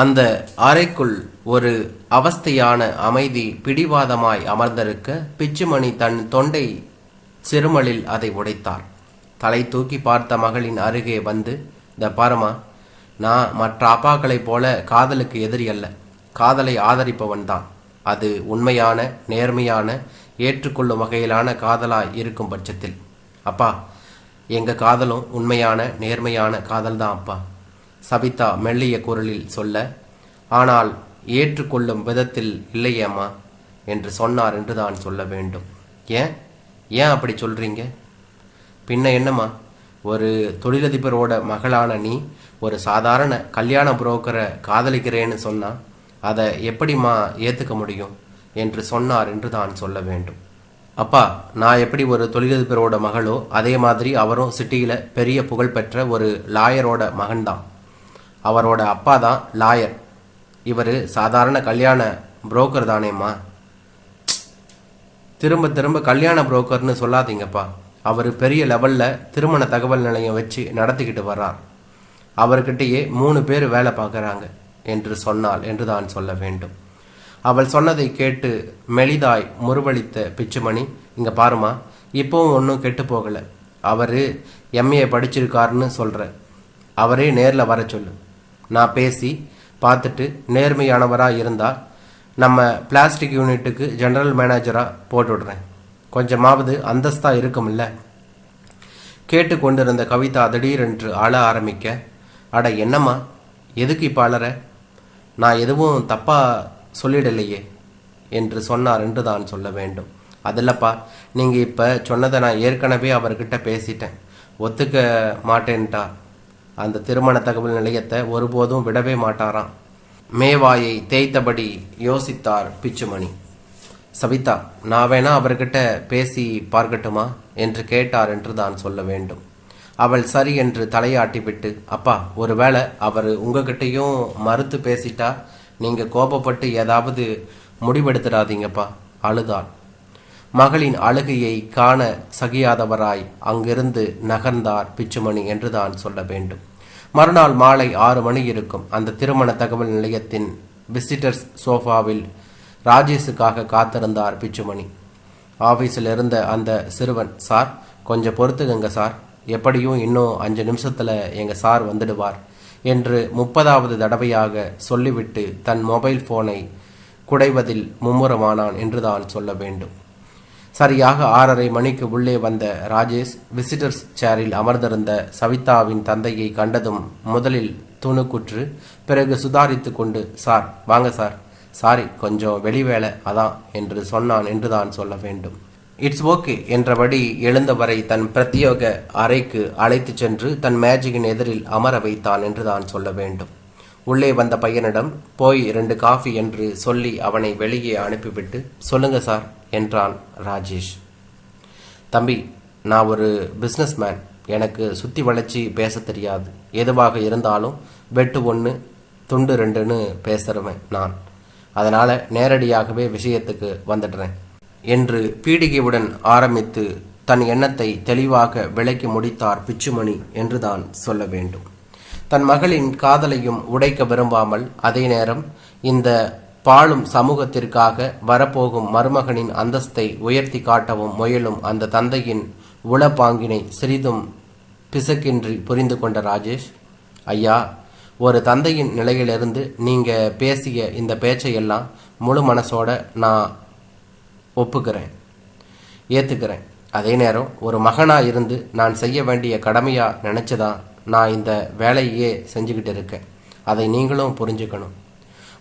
அந்த அறைக்குள் ஒரு அவஸ்தையான அமைதி பிடிவாதமாய் அமர்ந்திருக்க பிச்சுமணி தன் தொண்டை சிறுமலில் அதை உடைத்தார். தலை தூக்கி பார்த்த மகளின் அருகே வந்து இந்த பாரமா நான் மற்ற அப்பாக்களைப் போல காதலுக்கு எதிரி அல்ல. காதலை ஆதரிப்பவன் தான். அது உண்மையான நேர்மையான ஏற்றுக்கொள்ளும் வகையிலான காதலாய் இருக்கும் பட்சத்தில். அப்பா எங்க காதலும் உண்மையான நேர்மையான காதல் தான் அப்பா. சபிதா மெல்லிய குரலில் சொல்ல ஆனால் ஏற்றுக்கொள்ளும் விதத்தில் இல்லையேம்மா என்று சொன்னார் என்று தான் சொல்ல வேண்டும். ஏன்? ஏன் அப்படி சொல்றீங்க? பின்ன என்னம்மா? ஒரு தொழிலதிபரோட மகளான நீ ஒரு சாதாரண கல்யாண புரோக்கரை காதலிக்கிறேன்னு சொன்னா அதை எப்படிம்மா ஏற்றுக்க முடியும்? என்று சொன்னார் என்று தான் சொல்ல வேண்டும். அப்பா நான் எப்படி ஒரு தொழிலதிபரோட மகளோ அதே மாதிரி அவரும் சிட்டியில் பெரிய புகழ்பெற்ற ஒரு லாயரோட மகன்தான். அவரோட அப்பா தான் லாயர். இவர் சாதாரண கல்யாண புரோக்கர் தானேம்மா. திரும்ப திரும்ப கல்யாண புரோக்கர்னு சொல்லாதீங்கப்பா. அவர் பெரிய லெவலில் திருமண தகவல் நிலையம் வச்சு நடத்திக்கிட்டு வர்றார். அவர்கிட்டயே மூணு பேர் வேலை பார்க்குறாங்க என்று சொன்னாள் என்று தான் சொல்ல வேண்டும். அவள் சொன்னதை கேட்டு மெலிதாய் முருவளித்த பிச்சுமணி இங்கே பாருமா இப்போவும் ஒன்றும் கெட்டு போகலை. அவர் எம்ஏ படிச்சிருக்காருன்னு சொல்கிற அவரே நேரில் வர சொல்லு. நான் பேசி பார்த்துட்டு நேர்மையானவராக இருந்தால் நம்ம பிளாஸ்டிக் யூனிட்டுக்கு ஜெனரல் மேனேஜராக போட்டுவிடுறேன். கொஞ்சமாவது அந்தஸ்தாக இருக்கும்ல. கேட்டு கொண்டிருந்த கவிதா திடீரென்று அழ ஆரம்பிக்க அட என்னம்மா எதுக்கு இப்போ அழற நான் எதுவும் தப்பாக சொல்லிடலையே என்று சொன்னார் என்று தான் சொல்ல வேண்டும். அதில்லப்பா நீங்கள் இப்போ சொன்னதை நான் ஏற்கனவே அவர்கிட்ட பேசிட்டேன். ஒத்துக்க மாட்டேன்ட்டா. அந்த திருமண தகவல் நிலையத்தை ஒருபோதும் விடவே மாட்டாராம். மேவாயை தேய்த்தபடி யோசித்தார் பிச்சுமணி. சவிதா நான் வேணா அவர்கிட்ட பேசி பார்க்கட்டுமா என்று கேட்டார் என்று தான் சொல்ல வேண்டும். அவள் சரி என்று தலையாட்டிவிட்டு அப்பா ஒருவேளை அவர் உங்ககிட்டயும் மறுத்து பேசிட்டா நீங்க கோபப்பட்டு ஏதாவது முடிவெடுத்துடாதீங்கப்பா அழுதாள். மகளின் அழுகையை காண சகியாதவராய் அங்கிருந்து நகர்ந்தார் பிச்சுமணி என்று தான் சொல்ல வேண்டும். மறுநாள் மாலை ஆறு மணி இருக்கும். அந்த திருமண தகவல் நிலையத்தின் விசிட்டர்ஸ் சோஃபாவில் ராஜேஷுக்காக காத்திருந்தார் பிச்சுமணி. ஆபீஸில் இருந்த அந்த சிறுவன் சார் கொஞ்சம் பொறுத்துக்கங்க சார். எப்படியும் இன்னும் அஞ்சு நிமிஷத்தில் எங்கள் சார் வந்துடுவார் என்று முப்பதாவது தடவையாக சொல்லிவிட்டு தன் மொபைல் ஃபோனை குடைவதில் மும்முரமானான் என்றுதான் சொல்ல வேண்டும். சரியாக ஆறரை மணிக்கு உள்ளே வந்த ராஜேஷ் விசிட்டர்ஸ் சேரில் அமர்ந்திருந்த சவிதாவின் தந்தையை கண்டதும் முதலில் துணுக்குற்று பிறகு சுதாரித்து கொண்டு சார் வாங்க சார். சாரி கொஞ்சம் வெளிவேலை அதான் என்று சொன்னான் என்றுதான் சொல்ல வேண்டும். இட்ஸ் ஓகே என்றபடி எழுந்தவரை தன் பிரத்யோக அறைக்கு அழைத்துச் சென்று தன் மேஜிக்கின் எதிரில் அமர வைத்தான் என்றுதான் சொல்ல வேண்டும். உள்ளே வந்த பையனிடம் போய் ரெண்டு காஃபி என்று சொல்லி அவனை வெளியே அனுப்பிவிட்டு சொல்லுங்க சார். என்றான் ராஜேஷ். தம்பி நான் ஒரு பிஸ்னஸ் மேன் எனக்கு சுற்றி வளைச்சி பேச தெரியாது. எதுவாக இருந்தாலும் வெட்டு ஒன்று துண்டு ரெண்டுன்னு பேசுகிறவன் நான். அதனால் நேரடியாகவே விஷயத்துக்கு வந்துடுறேன் என்று பீடிகையுடன் ஆரம்பித்து தன் எண்ணத்தை தெளிவாக விளக்கி முடித்தார் பிச்சுமணி என்றுதான் சொல்ல வேண்டும். தன் மகளின் காதலையும் உடைக்க விரும்பாமல் அதே நேரம் இந்த பாழும் சமூகத்திற்காக வரப்போகும் மருமகனின் அந்தஸ்தை உயர்த்தி காட்டவும் முயலும் அந்த தந்தையின் உளப்பாங்கினை சிறிதும் பிசக்கின்றி புரிந்து கொண்ட ராஜேஷ் ஐயா ஒரு தந்தையின் நிலையிலிருந்து நீங்க பேசிய இந்த பேச்சையெல்லாம் முழு மனசோட நான் ஒப்புக்கிறேன் ஏத்துக்கிறேன். அதே நேரம் ஒரு மகனா இருந்து நான் செய்ய வேண்டிய கடமையா நினைச்சுதான் நான் இந்த வேலையே செஞ்சுக்கிட்டு இருக்கேன். அதை நீங்களும் புரிஞ்சுக்கணும்.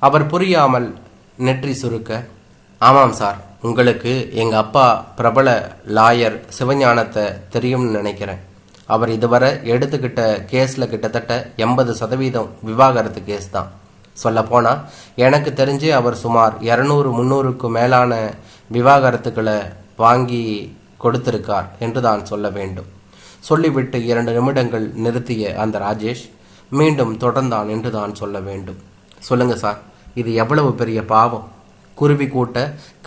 அவர் புரியாமல் நெற்றி சுருக்க ஆமாம் சார் உங்களுக்கு எங்கள் அப்பா பிரபல லாயர் சிவஞானத்தை தெரியும்னு நினைக்கிறேன். அவர் இதுவரை எடுத்துக்கிட்ட கேஸில் கிட்டத்தட்ட எண்பது சதவீதம் விவாகரத்து கேஸ் தான். சொல்லப்போனால் எனக்கு தெரிஞ்சு அவர் சுமார் இரநூறு முந்நூறுக்கு மேலான விவாகரத்துக்களை வாங்கி கொடுத்திருக்கார் என்று தான் சொல்ல வேண்டும். சொல்லிவிட்டு இரண்டு நிமிடங்கள் நிறுத்திய அந்த ராஜேஷ் மீண்டும் தொடர்ந்தான் என்று தான் சொல்ல வேண்டும். சொல்லுங்க சார். இது எவ்வளவு பெரிய பாவம்? குருவி கூட்ட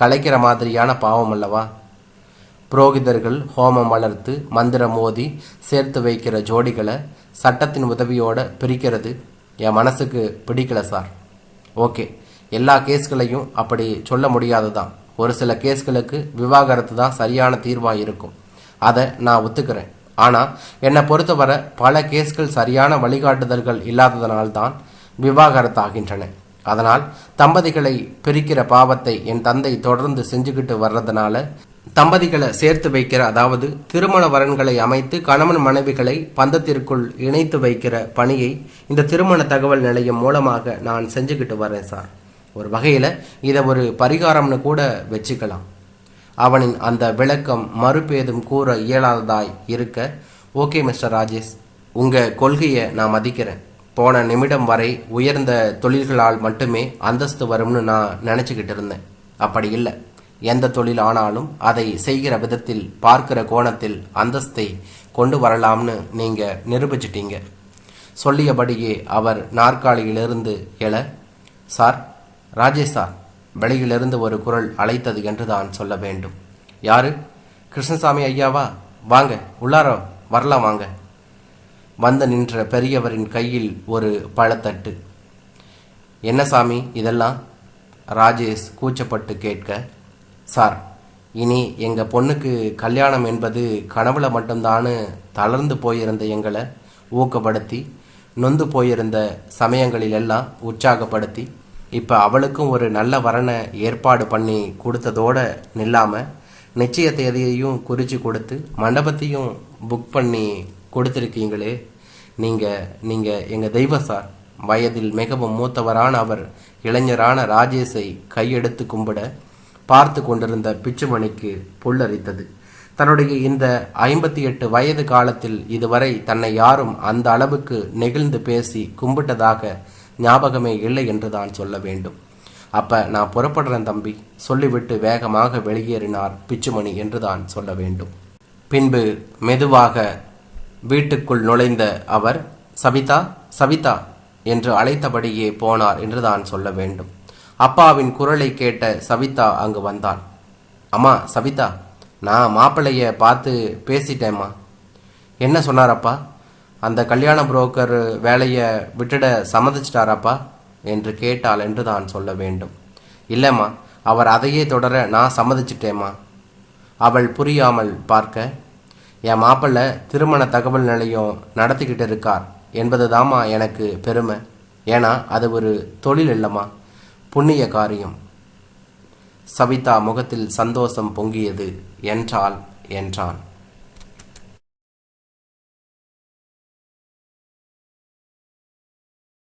கலைக்கிற மாதிரியான பாவம் அல்லவா? புரோகிதர்கள் ஹோமம் வளர்த்து மந்திரம் மோதி சேர்த்து வைக்கிற ஜோடிகளை சட்டத்தின் உதவியோட பிரிக்கிறது. என் மனசுக்கு பிடிக்கல சார். ஓகே. எல்லா கேஸ்களையும் அப்படி சொல்ல முடியாது தான் ஒரு சில கேஸ்களுக்கு விவாகரத்து தான் சரியான தீர்வாக இருக்கும். அதை நான் ஒத்துக்கிறேன். ஆனால் என்னை பொறுத்தவரை பல கேஸ்கள் சரியான வழிகாட்டுதல்கள் இல்லாததனால்தான் விவாகரத்தாகின்றன. அதனால் தம்பதிகளை பிரிக்கிற பாவத்தை என் தந்தை தொடர்ந்து செஞ்சுக்கிட்டு வர்றதுனால தம்பதிகளை சேர்த்து வைக்கிற அதாவது திருமண வரன்களை அமைத்து கணவன் மனைவிகளை பந்தத்திற்குள் இணைத்து வைக்கிற பணியை இந்த திருமண தகவல் நிலையம் மூலமாக நான் செஞ்சுக்கிட்டு வரேன் சார். ஒரு வகையில் இதை ஒரு பரிகாரம்னு கூட வச்சுக்கலாம். அவனின் அந்த விளக்கம் மறுபேதும் கூற இயலாததாய் இருக்க ஓகே மிஸ்டர் ராஜேஷ் உங்கள் கொள்கையை நான் மதிக்கிறேன். போன நிமிடம் வரை உயர்ந்த தொழில்களால் மட்டுமே அந்தஸ்து வரும்னு நான் நினச்சிக்கிட்டு இருந்தேன். அப்படி இல்லை. எந்த தொழில் ஆனாலும் அதை செய்கிற விதத்தில் பார்க்கிற கோணத்தில் அந்தஸ்தை கொண்டு வரலாம்னு நீங்கள் நிரூபிச்சிட்டீங்க. சொல்லியபடியே அவர் நாற்காலியிலிருந்து எழ சார் ராஜேஷ் சார் வெளியிலிருந்து ஒரு குரல் அழைத்தது என்று தான் சொல்ல வேண்டும். யாரு? கிருஷ்ணசாமி ஐயாவா? வாங்க உள்ளார வரலாம் வாங்க. வந்து நின்ற பெரியவரின் கையில் ஒரு பழத்தட்டு. என்ன சாமி இதெல்லாம்? ராஜேஷ் கூச்சப்பட்டு கேட்க சார் இனி எங்கள் பொண்ணுக்கு கல்யாணம் என்பது கனவுல மட்டும்தான்னு தளர்ந்து போயிருந்த எங்களை ஊக்கப்படுத்தி நொந்து போயிருந்த சமயங்களிலெல்லாம் உற்சாகப்படுத்தி இப்போ அவளுக்கும் ஒரு நல்ல வரனை ஏற்பாடு பண்ணி கொடுத்ததோட நில்லாமல் நிச்சய தேதியையும் குறித்து கொடுத்து மண்டபத்தையும் புக் பண்ணி கொடுத்துருக்கீங்களே. நீங்கள் நீங்கள் எங்கள் தெய்வ சார் வயதில் மிகவும் மூத்தவரான அவர் இளைஞரான ராஜேஷை கையெடுத்து கும்பிட பார்த்து கொண்டிருந்த பிச்சுமணிக்கு புல்லரித்தது. தன்னுடைய இந்த ஐம்பத்தி எட்டு வயது காலத்தில் இதுவரை தன்னை யாரும் அந்த அளவுக்கு நெகிழ்ந்து பேசி கும்பிட்டதாக ஞாபகமே இல்லை என்று தான் சொல்ல வேண்டும். அப்ப நான் புறப்படுறேன் தம்பி சொல்லிவிட்டு வேகமாக வெளியேறினார் பிச்சுமணி என்று தான் சொல்ல வேண்டும். பின்பு மெதுவாக வீட்டுக்குள் நுழைந்த அவர் சவிதா சவிதா என்று அழைத்தபடியே போனார் என்று தான் சொல்ல வேண்டும். அப்பாவின் குரலை கேட்ட சவிதா அங்கு வந்தாள் அம்மா சவிதா நான் மாப்பிள்ளைய பார்த்து பேசிட்டேம்மா. என்ன சொன்னாரப்பா? அந்த கல்யாண புரோக்கர் வேலையை விட்டுட சம்மதிச்சிட்டாராப்பா என்று கேட்டாள் என்று தான் சொல்ல வேண்டும். இல்லைம்மா அவர் அதையே தொடர நான் சம்மதிச்சிட்டேம்மா. அவள் புரியாமல் பார்க்க என் மாப்பிள்ளை திருமண தகவல் நிலையம் நடத்திக்கிட்டு இருக்கார் என்பதுதாம்மா எனக்கு பெருமை. ஏன்னா அது ஒரு தொழில் இல்லைம்மா. புண்ணிய காரியம். சவிதா முகத்தில் சந்தோஷம் பொங்கியது. என்றாள் என்றான்.